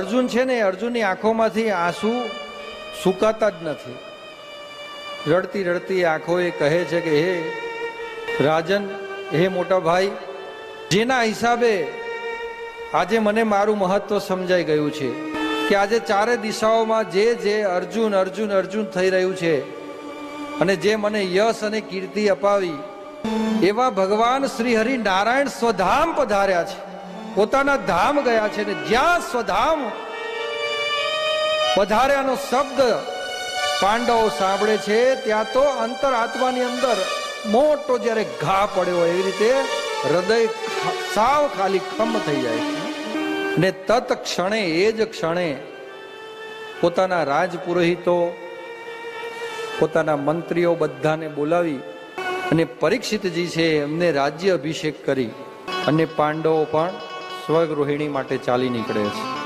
અર્જુન છે ને, અર્જુનની આંખોમાંથી આંસુ સુકાતા જ નથી. રડતી રડતી આંખો એ કહે છે કે, હે રાજન, હે મોટા ભાઈ, જેના હિસાબે આજે મને મારું મહત્વ સમજાઈ ગયું છે કે આજે ચારે દિશાઓમાં જે જે અર્જુન અર્જુન અર્જુન થઈ રહ્યું છે અને જે મને યશ અને કીર્તિ અપાવી, એવા ભગવાન શ્રી હરિ નારાયણ સ્વધામ પધાર્યા છે. પોતાના ધામ ગયા છે ને જ્યાં સ્વધામ વધાર્યાનો શબ્દ પાંડવો સાંભળે છે, ત્યાં તો અંતર આત્માની અંદર મોટો જ્યારે ઘા પડ્યો એવી રીતે હૃદય સાવ ખાલી ખમ થઈ જાય છે. ને તત ક્ષણે એ જ ક્ષણે પોતાના રાજપુરોહિતો, પોતાના મંત્રીઓ બધાને બોલાવી અને પરીક્ષિતજી છે, એમને રાજ્ય અભિષેક કરી. અને પાંડવો પણ સ્વગૃહિણી માટે ચાલી નીકળે છે.